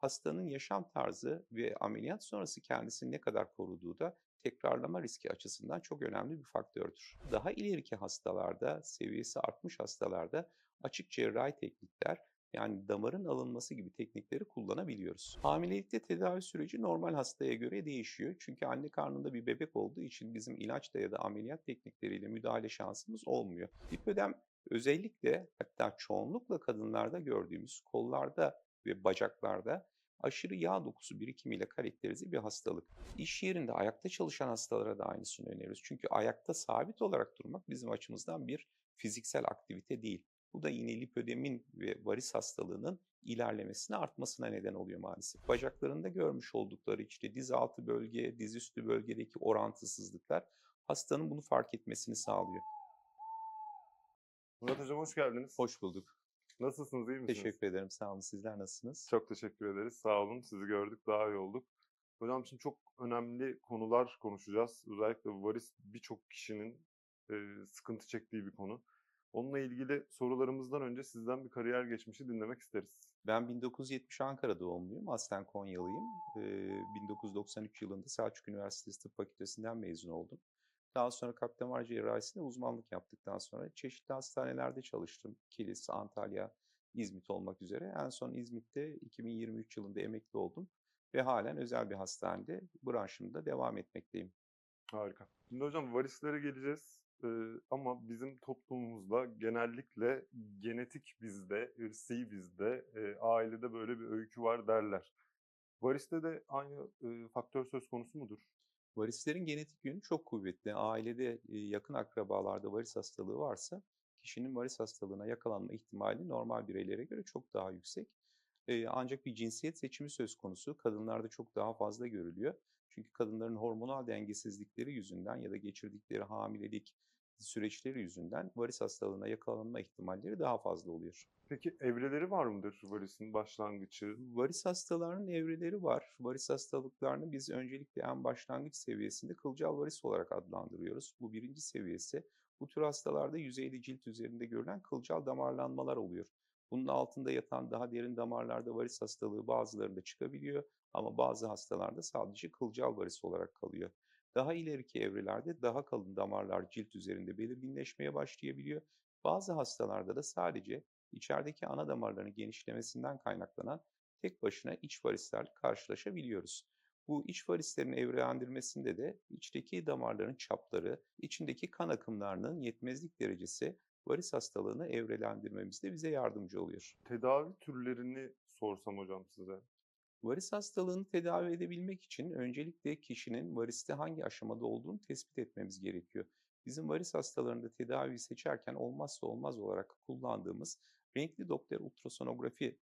hastanın yaşam tarzı ve ameliyat sonrası kendisini ne kadar koruduğu da tekrarlama riski açısından çok önemli bir faktördür. Daha ileriki hastalarda, seviyesi artmış hastalarda açık cerrahi teknikler yani damarın alınması gibi teknikleri kullanabiliyoruz. Hamilelikte tedavi süreci normal hastaya göre değişiyor. Çünkü anne karnında bir bebek olduğu için bizim ilaçla ya da ameliyat teknikleriyle müdahale şansımız olmuyor. Lipödem özellikle hatta çoğunlukla kadınlarda gördüğümüz kollarda ve bacaklarda aşırı yağ dokusu birikimiyle karakterize bir hastalık. İş yerinde ayakta çalışan hastalara da aynısını öneriyoruz. Çünkü ayakta sabit olarak durmak bizim açımızdan bir fiziksel aktivite değil. Bu da yine lipödemin ve varis hastalığının ilerlemesine artmasına neden oluyor maalesef. Bacaklarında görmüş oldukları işte diz altı bölge, diz üstü bölgedeki orantısızlıklar hastanın bunu fark etmesini sağlıyor. Murat Hocam hoş geldiniz. Hoş bulduk. Nasılsınız, iyi misiniz? Teşekkür ederim. Sağ olun. Sizler nasılsınız? Çok teşekkür ederiz. Sağ olun. Sizi gördük, daha iyi olduk. Hocam şimdi çok önemli konular konuşacağız. Özellikle varis birçok kişinin e, sıkıntı çektiği bir konu. Onunla ilgili sorularımızdan önce sizden bir kariyer geçmişi dinlemek isteriz. Ben 1970 Ankara doğumluyum. Aslen Konyalıyım. Ee, 1993 yılında Selçuk Üniversitesi Tıp Fakültesinden mezun oldum. Daha sonra kalp damar cerrahisinde uzmanlık yaptıktan sonra çeşitli hastanelerde çalıştım. Kilis, Antalya, İzmit olmak üzere. En son İzmit'te 2023 yılında emekli oldum ve halen özel bir hastanede branşımda devam etmekteyim. Harika. Şimdi hocam varislere geleceğiz. Ee, ama bizim toplumumuzda genellikle genetik bizde, ırsi bizde, e, ailede böyle bir öykü var derler. Variste de aynı e, faktör söz konusu mudur? Varislerin genetik yönü çok kuvvetli. Ailede yakın akrabalarda varis hastalığı varsa kişinin varis hastalığına yakalanma ihtimali normal bireylere göre çok daha yüksek. Ancak bir cinsiyet seçimi söz konusu. Kadınlarda çok daha fazla görülüyor. Çünkü kadınların hormonal dengesizlikleri yüzünden ya da geçirdikleri hamilelik süreçleri yüzünden varis hastalığına yakalanma ihtimalleri daha fazla oluyor. Peki evreleri var mıdır varisin başlangıcı? Varis hastalarının evreleri var. Varis hastalıklarını biz öncelikle en başlangıç seviyesinde kılcal varis olarak adlandırıyoruz. Bu birinci seviyesi. Bu tür hastalarda yüzeyli cilt üzerinde görülen kılcal damarlanmalar oluyor. Bunun altında yatan daha derin damarlarda varis hastalığı bazılarında çıkabiliyor ama bazı hastalarda sadece kılcal varis olarak kalıyor. Daha ileriki evrelerde daha kalın damarlar cilt üzerinde belirginleşmeye başlayabiliyor. Bazı hastalarda da sadece içerideki ana damarların genişlemesinden kaynaklanan tek başına iç varislerle karşılaşabiliyoruz. Bu iç varislerin evrelendirmesinde de içteki damarların çapları, içindeki kan akımlarının yetmezlik derecesi varis hastalığını evrelendirmemizde bize yardımcı oluyor. Tedavi türlerini sorsam hocam size. Varis hastalığını tedavi edebilmek için öncelikle kişinin variste hangi aşamada olduğunu tespit etmemiz gerekiyor. Bizim varis hastalarında tedavi seçerken olmazsa olmaz olarak kullandığımız renkli Doppler ultrasonografi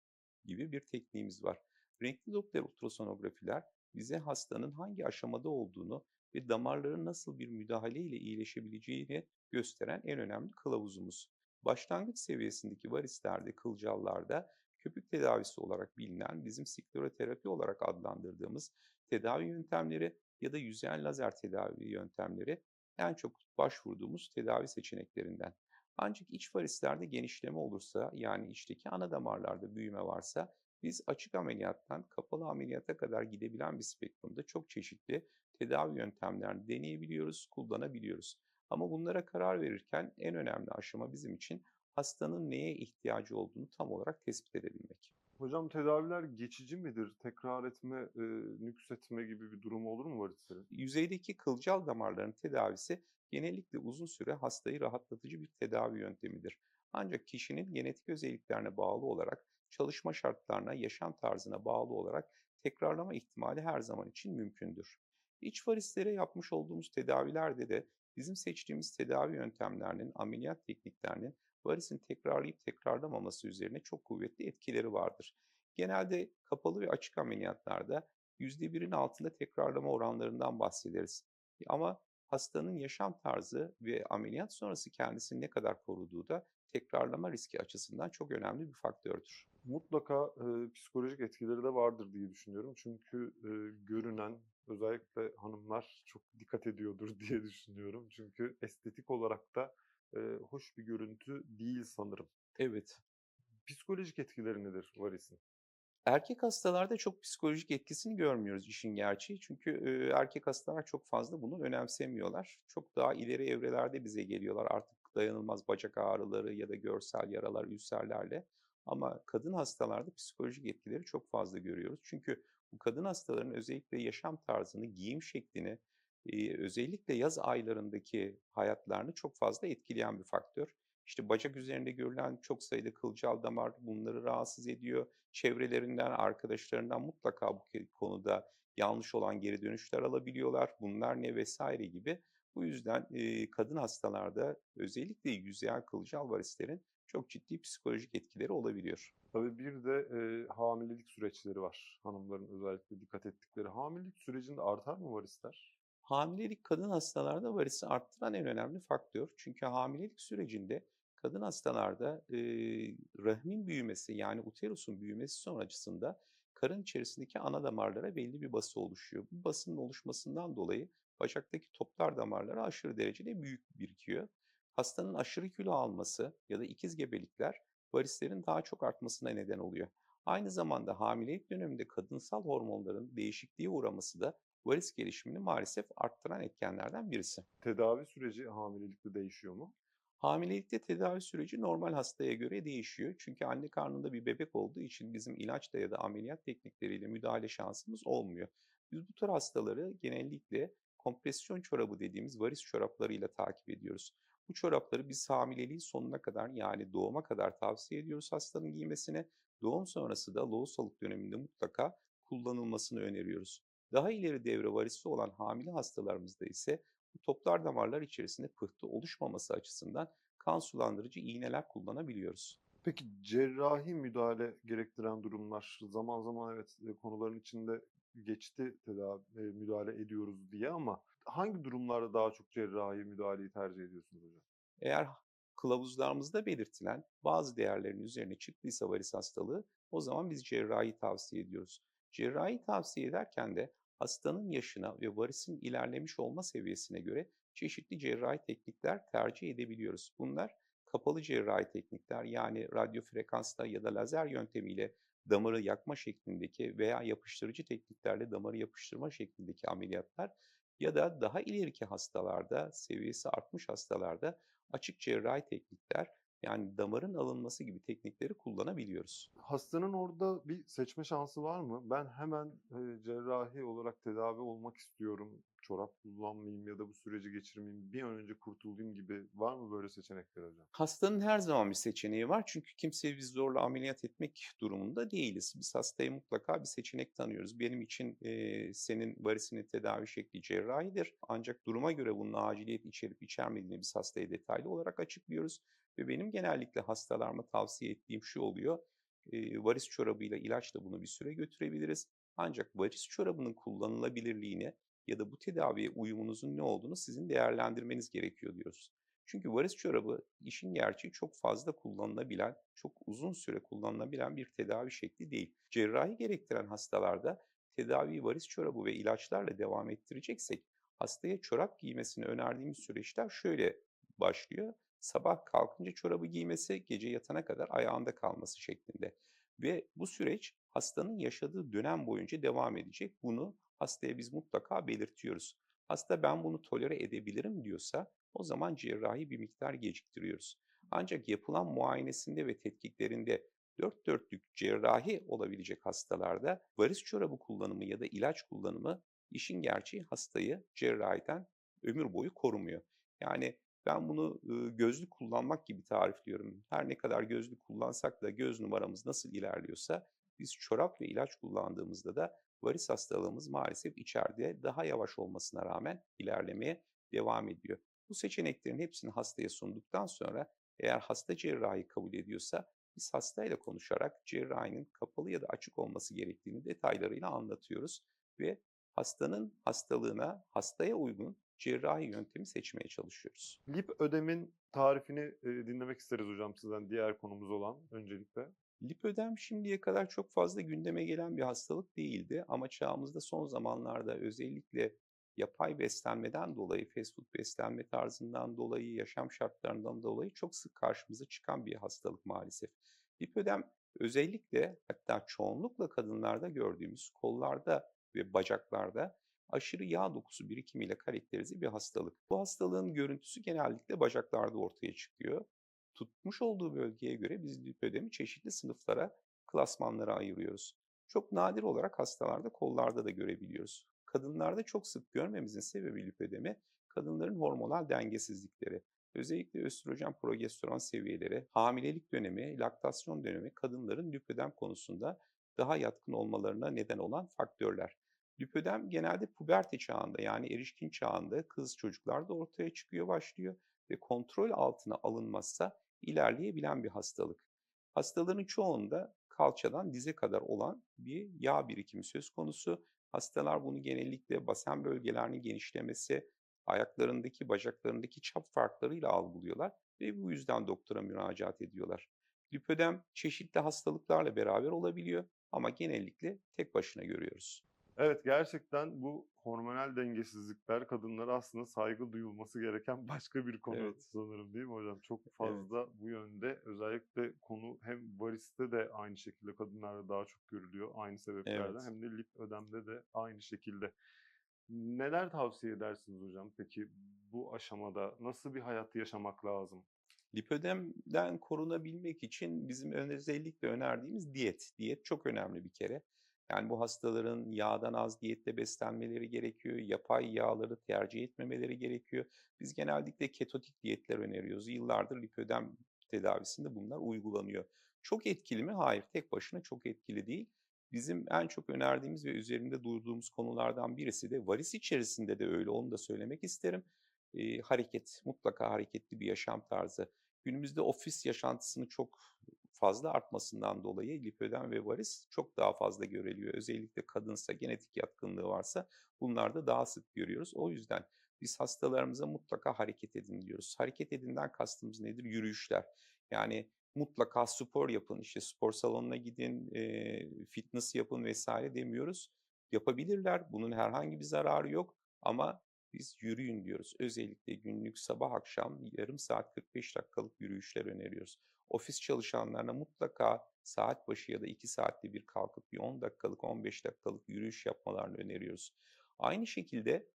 gibi bir tekniğimiz var. Renkli Doppler ultrasonografiler bize hastanın hangi aşamada olduğunu ve damarların nasıl bir müdahale ile iyileşebileceğini gösteren en önemli kılavuzumuz. Başlangıç seviyesindeki varislerde, kılcallarda köpük tedavisi olarak bilinen bizim skleroterapi olarak adlandırdığımız tedavi yöntemleri ya da yüzeyen lazer tedavi yöntemleri en çok başvurduğumuz tedavi seçeneklerinden. Ancak iç varislerde genişleme olursa yani içteki ana damarlarda büyüme varsa biz açık ameliyattan kapalı ameliyata kadar gidebilen bir spektrumda çok çeşitli tedavi yöntemlerini deneyebiliyoruz, kullanabiliyoruz. Ama bunlara karar verirken en önemli aşama bizim için hastanın neye ihtiyacı olduğunu tam olarak tespit edebilmek. Hocam tedaviler geçici midir? Tekrar etme, e, nüksetme gibi bir durum olur mu varislerin? Yüzeydeki kılcal damarların tedavisi genellikle uzun süre hastayı rahatlatıcı bir tedavi yöntemidir. Ancak kişinin genetik özelliklerine bağlı olarak, çalışma şartlarına, yaşam tarzına bağlı olarak tekrarlama ihtimali her zaman için mümkündür. İç varislere yapmış olduğumuz tedavilerde de bizim seçtiğimiz tedavi yöntemlerinin, ameliyat tekniklerinin varisin tekrarlayıp tekrarlamaması üzerine çok kuvvetli etkileri vardır. Genelde kapalı ve açık ameliyatlarda %1'in altında tekrarlama oranlarından bahsederiz. Ama hastanın yaşam tarzı ve ameliyat sonrası kendisini ne kadar koruduğu da tekrarlama riski açısından çok önemli bir faktördür. Mutlaka e, psikolojik etkileri de vardır diye düşünüyorum. Çünkü e, görünen özellikle hanımlar çok dikkat ediyordur diye düşünüyorum. Çünkü estetik olarak da e, hoş bir görüntü değil sanırım. Evet. Psikolojik etkileri nedir varisin? Erkek hastalarda çok psikolojik etkisini görmüyoruz işin gerçeği. Çünkü, eee, erkek hastalar çok fazla bunu önemsemiyorlar. Çok daha ileri evrelerde bize geliyorlar artık dayanılmaz bacak ağrıları ya da görsel yaralar, ülserlerle. Ama kadın hastalarda psikolojik etkileri çok fazla görüyoruz. Çünkü bu kadın hastaların özellikle yaşam tarzını, giyim şeklini, özellikle yaz aylarındaki hayatlarını çok fazla etkileyen bir faktör. İşte, bacak üzerinde görülen çok sayıda kılcal damar bunları rahatsız ediyor. Çevrelerinden, arkadaşlarından mutlaka bu konuda yanlış olan geri dönüşler alabiliyorlar. Bunlar ne vs. gibi. Bu yüzden, kadın hastalarda özellikle yüzeyen kılcal varislerin çok ciddi psikolojik etkileri olabiliyor. Tabii bir de, eee, hamilelik süreçleri var. Hanımların özellikle dikkat ettikleri. Hamilelik sürecinde artar mı varisler? Hamilelik kadın hastalarda varisi arttıran en önemli faktör. Çünkü hamilelik sürecinde kadın hastalarda, eee, rahmin büyümesi yani uterusun büyümesi sonrasında karın içerisindeki ana damarlara belli bir bası oluşuyor. Bu basının oluşmasından dolayı bacaktaki toplar damarlara aşırı derecede büyük birikiyor. Hastanın aşırı kilo alması ya da ikiz gebelikler varislerin daha çok artmasına neden oluyor. Aynı zamanda hamilelik döneminde kadınsal hormonların değişikliğe uğraması da varis gelişimini maalesef arttıran etkenlerden birisi. Tedavi süreci hamilelikte değişiyor mu? Hamilelikte tedavi süreci normal hastaya göre değişiyor. Çünkü anne karnında bir bebek olduğu için bizim ilaçla ya da ameliyat teknikleriyle müdahale şansımız olmuyor. Biz bu tür hastaları genellikle kompresyon çorabı dediğimiz varis çoraplarıyla takip ediyoruz. Bu çorapları biz hamileliğin sonuna kadar yani doğuma kadar tavsiye ediyoruz hastanın giymesini. Doğum sonrası da lohusalık döneminde mutlaka kullanılmasını öneriyoruz. Daha ileri devre varisi olan hamile hastalarımızda ise bu toplar damarlar içerisinde pıhtı oluşmaması açısından kan sulandırıcı iğneler kullanabiliyoruz. Peki cerrahi müdahale gerektiren durumlar zaman zaman evet, eee, konuların içinde geçti tedavi eee, müdahale ediyoruz diye ama hangi durumlarda daha çok cerrahi müdahaleyi tercih ediyorsunuz hocam? Eğer kılavuzlarımızda belirtilen bazı değerlerin üzerine çıktıysa varis hastalığı o zaman biz cerrahi tavsiye ediyoruz. Cerrahi tavsiye ederken de hastanın yaşına ve varisin ilerlemiş olma seviyesine göre çeşitli cerrahi teknikler tercih edebiliyoruz. Bunlar kapalı cerrahi teknikler yani radyo frekansla ya da lazer yöntemiyle damarı yakma şeklindeki veya yapıştırıcı tekniklerle damarı yapıştırma şeklindeki ameliyatlar ya da daha ileriki hastalarda, seviyesi artmış hastalarda açık cerrahi teknikler yani damarın alınması gibi teknikleri kullanabiliyoruz. Hastanın orada bir seçme şansı var mı? Ben hemen, cerrahi olarak tedavi olmak istiyorum, çorap kullanmayayım ya da bu süreci geçirmeyeyim, bir an önce kurtulayım gibi var mı böyle seçenekler hocam? Hastanın her zaman bir seçeneği var çünkü kimseyi biz zorla ameliyat etmek durumunda değiliz. Biz hastaya mutlaka bir seçenek tanıyoruz. Benim için, eee, senin varisinin tedavi şekli cerrahidir ancak duruma göre bunun aciliyet içerip içermediğini biz hastaya detaylı olarak açıklıyoruz ve benim genellikle hastalarıma tavsiye ettiğim şu oluyor: Eee, varis çorabıyla, ilaçla bunu bir süre götürebiliriz. Ancak varis çorabının kullanılabilirliğini ya da bu tedaviye uyumunuzun ne olduğunu sizin değerlendirmeniz gerekiyor diyoruz. Çünkü varis çorabı işin gerçeği çok fazla kullanılabilen, çok uzun süre kullanılabilen bir tedavi şekli değil. Cerrahi gerektiren hastalarda tedaviyi varis çorabı ve ilaçlarla devam ettireceksek hastaya çorap giymesini önerdiğimiz süreçler şöyle başlıyor: Sabah kalkınca çorabı giymesi, gece yatana kadar ayağında kalması şeklinde ve bu süreç hastanın yaşadığı dönem boyunca devam edecek. Bunu hastaya biz mutlaka belirtiyoruz. Hasta "Ben bunu tolere edebilirim." diyorsa o zaman cerrahi bir miktar geciktiriyoruz. Ancak yapılan muayenesinde ve tetkiklerinde dört dörtlük cerrahi olabilecek hastalarda varis çorabı kullanımı ya da ilaç kullanımı işin gerçeği hastayı cerrahiden ömür boyu korumuyor. Yani ben bunu, gözlük kullanmak gibi tarifliyorum. Her ne kadar gözlük kullansak da göz numaramız nasıl ilerliyorsa biz çorap ve ilaç kullandığımızda da varis hastalığımız maalesef içeride daha yavaş olmasına rağmen ilerlemeye devam ediyor. Bu seçeneklerin hepsini hastaya sunduktan sonra eğer hasta cerrahi kabul ediyorsa biz hastayla konuşarak cerrahinin kapalı ya da açık olması gerektiğini detaylarıyla anlatıyoruz ve hastanın hastalığına, hastaya uygun cerrahi yöntemi seçmeye çalışıyoruz. Lipödemin tarifini, eee, dinlemek isteriz hocam sizden diğer konumuz olan öncelikle. Lipödem şimdiye kadar çok fazla gündeme gelen bir hastalık değildi ama çağımızda son zamanlarda özellikle yapay beslenmeden dolayı, fast food beslenme tarzından dolayı, yaşam şartlarından dolayı çok sık karşımıza çıkan bir hastalık maalesef. Lipödem Özellikle hatta çoğunlukla kadınlarda gördüğümüz kollarda ve bacaklarda aşırı yağ dokusu birikimiyle karakterize bir hastalık. Bu hastalığın görüntüsü genellikle bacaklarda ortaya çıkıyor. Tutmuş olduğu bölgeye göre biz lipödemi çeşitli sınıflara, klasmanlara ayırıyoruz. Çok nadir olarak hastalarda kollarda da görebiliyoruz. Kadınlarda çok sık görmemizin sebebi lipödemi, kadınların hormonal dengesizlikleri. Özellikle östrojen, progesteron seviyeleri, hamilelik dönemi, laktasyon dönemi kadınların lipödem konusunda daha yatkın olmalarına neden olan faktörler. Lipödem genelde puberte çağında yani erişkin çağında kız çocuklarda ortaya çıkıyor başlıyor ve kontrol altına alınmazsa ilerleyebilen bir hastalık. Hastaların çoğunda kalçadan dize kadar olan bir yağ birikimi söz konusu. Hastalar bunu genellikle basen bölgelerinin genişlemesi, ayaklarındaki, bacaklarındaki çap farklarıyla algılıyorlar ve bu yüzden doktora müracaat ediyorlar. Lipödem çeşitli hastalıklarla beraber olabiliyor ama genellikle tek başına görüyoruz. Evet, gerçekten bu hormonal dengesizlikler kadınlara aslında saygı duyulması gereken başka bir konu Evet. sanırım değil mi hocam? Çok Evet. fazla bu yönde özellikle konu hem variste de aynı şekilde kadınlarda daha çok görülüyor aynı sebeplerden Evet. hem de lip ödemde de aynı şekilde. Neler tavsiye edersiniz hocam peki bu aşamada nasıl bir hayat yaşamak lazım? Lipödemden korunabilmek için bizim özellikle önerdiğimiz diyet. Diyet çok önemli bir kere. Yani bu hastaların yağdan az diyetle beslenmeleri gerekiyor. Yapay yağları tercih etmemeleri gerekiyor. Biz genellikle ketotik diyetler öneriyoruz. Yıllardır lipödem tedavisinde bunlar uygulanıyor. Çok etkili mi? Hayır. Tek başına çok etkili değil. Bizim en çok önerdiğimiz ve üzerinde durduğumuz konulardan birisi de varis içerisinde de öyle onu da söylemek isterim. Eee, hareket, mutlaka hareketli bir yaşam tarzı. Günümüzde ofis yaşantısının çok fazla artmasından dolayı lipödem ve varis çok daha fazla görülüyor. Özellikle kadınsa, genetik yatkınlığı varsa bunlarda daha sık görüyoruz. O yüzden biz hastalarımıza mutlaka hareket edin diyoruz. Hareket edinden kastımız nedir? Yürüyüşler. Yani mutlaka spor yapın, işte spor salonuna gidin, eee, fitness yapın vesaire demiyoruz. Yapabilirler, bunun herhangi bir zararı yok ama biz yürüyün diyoruz. Özellikle günlük sabah akşam yarım saat 45 dakikalık yürüyüşler öneriyoruz. Ofis çalışanlarına mutlaka saat başı ya da 2 saatte bir kalkıp bir 10 dakikalık, 15 dakikalık yürüyüş yapmalarını öneriyoruz. Aynı şekilde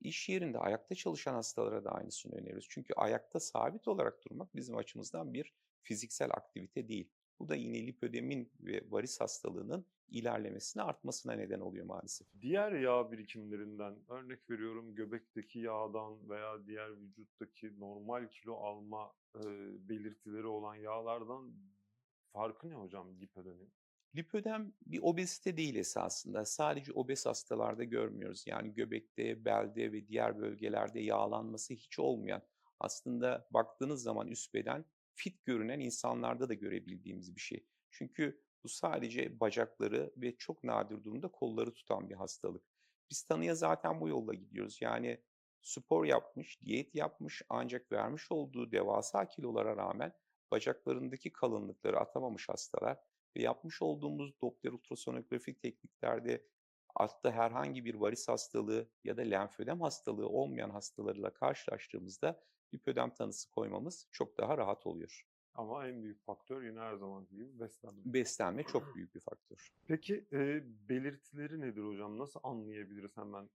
iş yerinde ayakta çalışan hastalara da aynısını öneriyoruz. Çünkü ayakta sabit olarak durmak bizim açımızdan bir fiziksel aktivite değil. Bu da yine lipödemin ve varis hastalığının ilerlemesine, artmasına neden oluyor maalesef. Diğer yağ birikimlerinden örnek veriyorum göbekteki yağdan veya diğer vücuttaki normal kilo alma e, belirtileri olan yağlardan farkı ne hocam lipödemin? Lipödem bir obezite değil esasında. Sadece obez hastalarda görmüyoruz. Yani göbekte, belde ve diğer bölgelerde yağlanması hiç olmayan, aslında baktığınız zaman üst beden fit görünen insanlarda da görebildiğimiz bir şey. Çünkü bu sadece bacakları ve çok nadir durumda kolları tutan bir hastalık. Biz tanıya zaten bu yolla gidiyoruz. Yani spor yapmış, diyet yapmış ancak vermiş olduğu devasa kilolara rağmen bacaklarındaki kalınlıkları atamamış hastalar ve yapmış olduğumuz Doppler ultrasonografik tekniklerde altta herhangi bir varis hastalığı ya da lenfödem hastalığı olmayan hastalarıyla karşılaştığımızda lipödem tanısı koymamız çok daha rahat oluyor. Ama en büyük faktör yine her zamanki gibi beslenme. Beslenme çok büyük bir faktör. Peki e, belirtileri nedir hocam? Nasıl anlayabiliriz hemen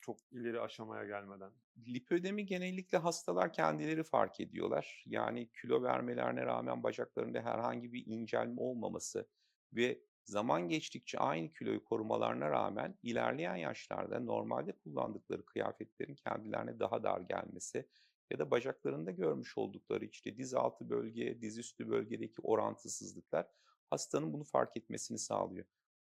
çok ileri aşamaya gelmeden? Lipödemi genellikle hastalar kendileri fark ediyorlar. Yani kilo vermelerine rağmen bacaklarında herhangi bir incelme olmaması ve zaman geçtikçe aynı kiloyu korumalarına rağmen ilerleyen yaşlarda normalde kullandıkları kıyafetlerin kendilerine daha dar gelmesi ya da bacaklarında görmüş oldukları işte diz altı bölge, diz üstü bölgedeki orantısızlıklar hastanın bunu fark etmesini sağlıyor.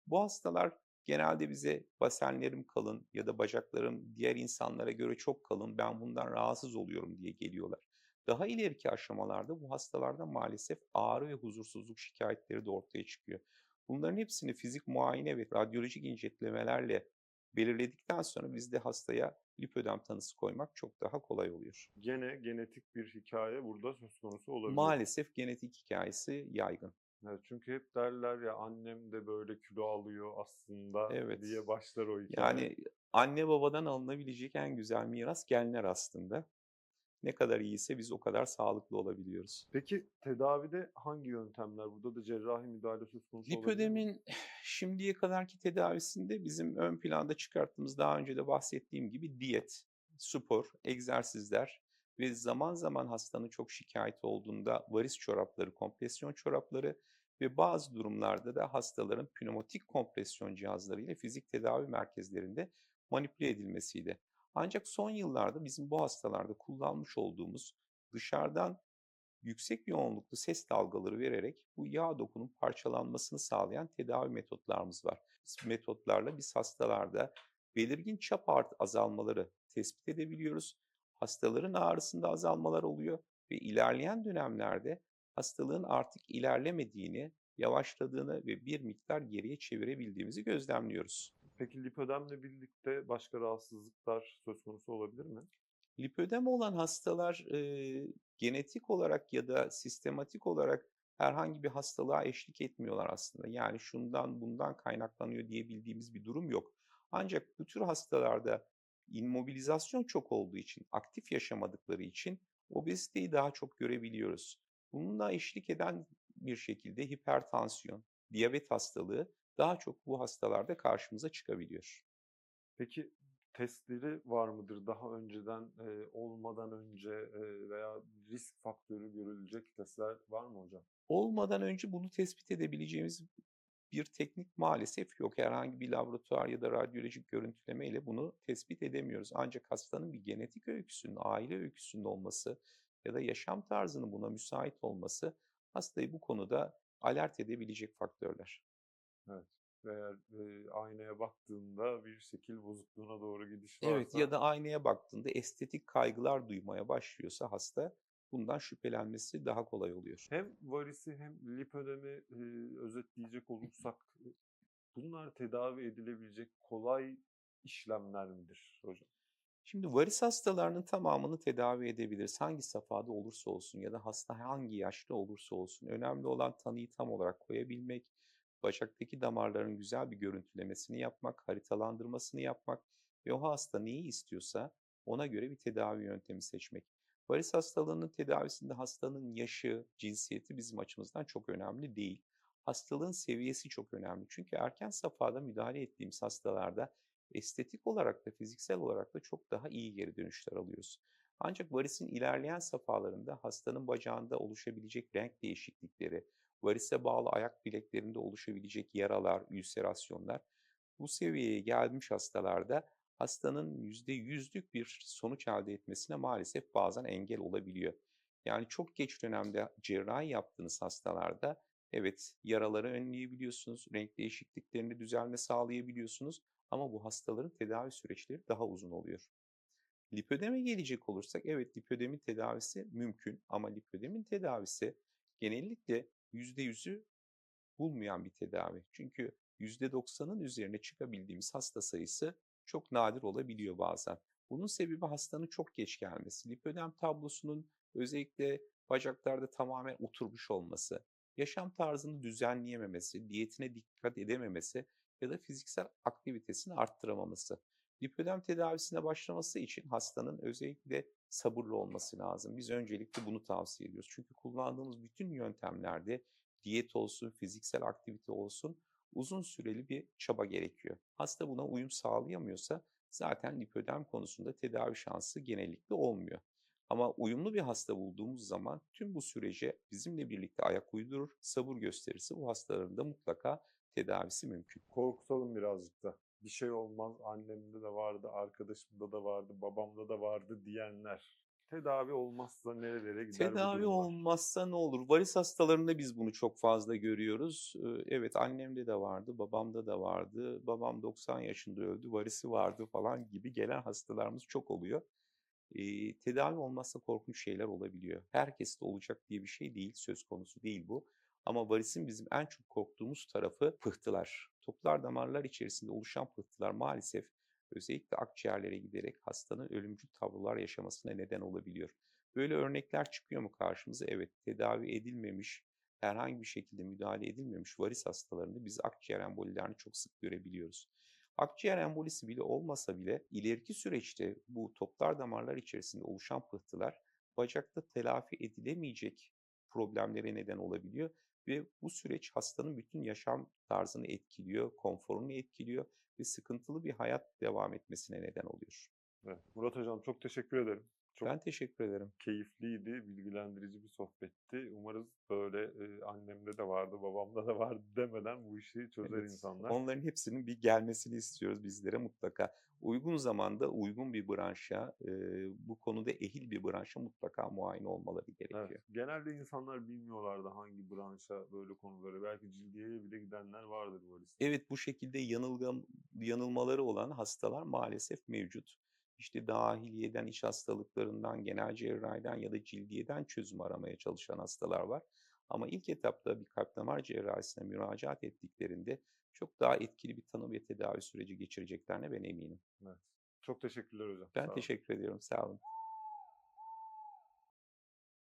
Bu hastalar genelde bize basenlerim kalın ya da bacaklarım diğer insanlara göre çok kalın ben bundan rahatsız oluyorum diye geliyorlar. Daha ileriki aşamalarda bu hastalarda maalesef ağrı ve huzursuzluk şikayetleri de ortaya çıkıyor. Bunların hepsini fizik muayene ve radyolojik incelemelerle belirledikten sonra bizde hastaya lipödem tanısı koymak çok daha kolay oluyor. Gene genetik bir hikaye burada söz konusu olabilir. Maalesef genetik hikayesi yaygın. Evet, çünkü hep derler ya annem de böyle kilo alıyor aslında Evet. diye başlar o hikaye. Yani anne babadan alınabilecek en güzel miras genler aslında. Ne kadar iyiyse biz o kadar sağlıklı olabiliyoruz. Peki tedavide hangi yöntemler? Burada da cerrahi müdahale söz konusu olabilir mi? Lipodemin şimdiye kadarki tedavisinde bizim ön planda çıkarttığımız daha önce de bahsettiğim gibi diyet, spor, egzersizler ve zaman zaman hastanın çok şikayeti olduğunda varis çorapları, kompresyon çorapları ve bazı durumlarda da hastaların pneumatik kompresyon cihazları ile fizik tedavi merkezlerinde manipüle edilmesiydi. Ancak son yıllarda bizim bu hastalarda kullanmış olduğumuz dışarıdan yüksek yoğunluklu ses dalgaları vererek bu yağ dokunun parçalanmasını sağlayan tedavi metotlarımız var. Bu metotlarla biz hastalarda belirgin çap art azalmaları tespit edebiliyoruz. Hastaların ağrısında azalmalar oluyor ve ilerleyen dönemlerde hastalığın artık ilerlemediğini, yavaşladığını ve bir miktar geriye çevirebildiğimizi gözlemliyoruz. Peki lipödemle birlikte başka rahatsızlıklar söz konusu olabilir mi? Lipödem olan hastalar e, genetik olarak ya da sistematik olarak herhangi bir hastalığa eşlik etmiyorlar aslında. Yani şundan bundan kaynaklanıyor diyebildiğimiz bir durum yok. Ancak bu tür hastalarda immobilizasyon çok olduğu için, aktif yaşamadıkları için obeziteyi daha çok görebiliyoruz. Bununla eşlik eden bir şekilde hipertansiyon, diyabet hastalığı daha çok bu hastalarda karşımıza çıkabiliyor. Peki testleri var mıdır daha önceden e, olmadan önce e, veya risk faktörü görülecek testler var mı hocam? Olmadan önce bunu tespit edebileceğimiz bir teknik maalesef yok. Herhangi bir laboratuvar ya da radyolojik görüntüleme ile bunu tespit edemiyoruz. Ancak hastanın bir genetik öyküsünün, aile öyküsünün olması ya da yaşam tarzının buna müsait olması hastayı bu konuda alert edebilecek faktörler. Evet. Eğer e, aynaya baktığında bir şekil bozukluğuna doğru gidiş Evet varsa ya da aynaya baktığında estetik kaygılar duymaya başlıyorsa hasta bundan şüphelenmesi daha kolay oluyor. hem varisi hem lipödemi e, özetleyecek olursak bunlar tedavi edilebilecek kolay işlemler midir hocam? Şimdi varis hastalarının tamamını tedavi edebiliriz. Hangi safhada olursa olsun ya da hasta hangi yaşta olursa olsun. Önemli olan tanıyı tam olarak koyabilmek, bacaktaki damarların güzel bir görüntülemesini yapmak, haritalandırmasını yapmak ve o hasta neyi istiyorsa ona göre bir tedavi yöntemi seçmek. Varis hastalığının tedavisinde hastanın yaşı, cinsiyeti bizim açımızdan çok önemli değil. Hastalığın seviyesi çok önemli. Çünkü erken safhada müdahale ettiğimiz hastalarda estetik olarak da fiziksel olarak da çok daha iyi geri dönüşler alıyoruz. Ancak varisin ilerleyen safhalarında hastanın bacağında oluşabilecek renk değişiklikleri, varise bağlı ayak bileklerinde oluşabilecek yaralar, ülserasyonlar bu seviyeye gelmiş hastalarda hastanın %100'lük bir sonuç elde etmesine maalesef bazen engel olabiliyor. Yani çok geç dönemde cerrahi yaptığınız hastalarda evet yaraları önleyebiliyorsunuz, renk değişikliklerinde düzelme sağlayabiliyorsunuz ama bu hastaların tedavi süreçleri daha uzun oluyor. Lipödeme gelecek olursak evet lipodemin tedavisi mümkün ama lipodemin tedavisi genellikle %100'ü bulmayan bir tedavi. Çünkü %90'ın üzerine çıkabildiğimiz hasta sayısı çok nadir olabiliyor bazen. Bunun sebebi hastanın çok geç gelmesi. Lipödem tablosunun özellikle bacaklarda tamamen oturmuş olması, yaşam tarzını düzenleyememesi, diyetine dikkat edememesi ya da fiziksel aktivitesini arttıramaması. Lipödem tedavisine başlaması için hastanın özellikle sabırlı olması lazım. Biz öncelikle bunu tavsiye ediyoruz. Çünkü kullandığımız bütün yöntemlerde diyet olsun, fiziksel aktivite olsun uzun süreli bir çaba gerekiyor. Hasta buna uyum sağlayamıyorsa zaten lipödem konusunda tedavi şansı genellikle olmuyor. Ama uyumlu bir hasta bulduğumuz zaman tüm bu sürece bizimle birlikte ayak uydurur, sabır gösterirse bu hastaların da mutlaka tedavisi mümkün. Korkutalım birazcık da. Bir şey olmaz, annemde de vardı, arkadaşımda da vardı, babamda da vardı diyenler. Tedavi olmazsa nerelere gider Tedavi olmazsa ne olur? Varis hastalarında biz bunu çok fazla görüyoruz. Evet annemde de vardı, babamda da vardı. Babam 90 yaşında öldü, varisi vardı falan gibi gelen hastalarımız çok oluyor. Ee, tedavi olmazsa korkunç şeyler olabiliyor. Herkeste olacak diye bir şey değil, söz konusu değil bu. Ama varisin bizim en çok korktuğumuz tarafı pıhtılar. Toplar damarlar içerisinde oluşan pıhtılar maalesef özellikle akciğerlere giderek hastanın ölümcül tablolar yaşamasına neden olabiliyor. Böyle örnekler çıkıyor mu karşımıza? Evet, tedavi edilmemiş, herhangi bir şekilde müdahale edilmemiş varis hastalarında biz akciğer embolilerini çok sık görebiliyoruz. Akciğer embolisi bile olmasa bile ileriki süreçte bu toplar damarlar içerisinde oluşan pıhtılar bacakta telafi edilemeyecek problemlere neden olabiliyor ve bu süreç hastanın bütün yaşam tarzını etkiliyor, konforunu etkiliyor ve sıkıntılı bir hayat devam etmesine neden oluyor. Evet. Murat hocam çok teşekkür ederim. Çok Ben teşekkür ederim. keyifliydi, bilgilendirici bir sohbetti. Umarız böyle e, annemde de vardı, babamda da vardı demeden bu işi çözer Evet, insanlar. onların hepsinin bir gelmesini istiyoruz bizlere mutlaka. Uygun zamanda uygun bir branşa, eee, bu konuda ehil bir branşa mutlaka muayene olmaları Evet. gerekiyor. Genelde insanlar bilmiyorlardı hangi branşa böyle konuları. Belki cildiyeye bile gidenler vardır variste. Evet, bu şekilde yanılgam yanılmaları olan hastalar maalesef mevcut. İşte dahiliyeden, iç hastalıklarından, genel cerrahiden ya da cildiyeden çözüm aramaya çalışan hastalar var. Ama ilk etapta bir kalp damar cerrahisine müracaat ettiklerinde çok daha etkili bir tanı ve tedavi süreci geçireceklerine ben eminim. Evet. Çok teşekkürler hocam. Ben teşekkür ediyorum. Sağ olun.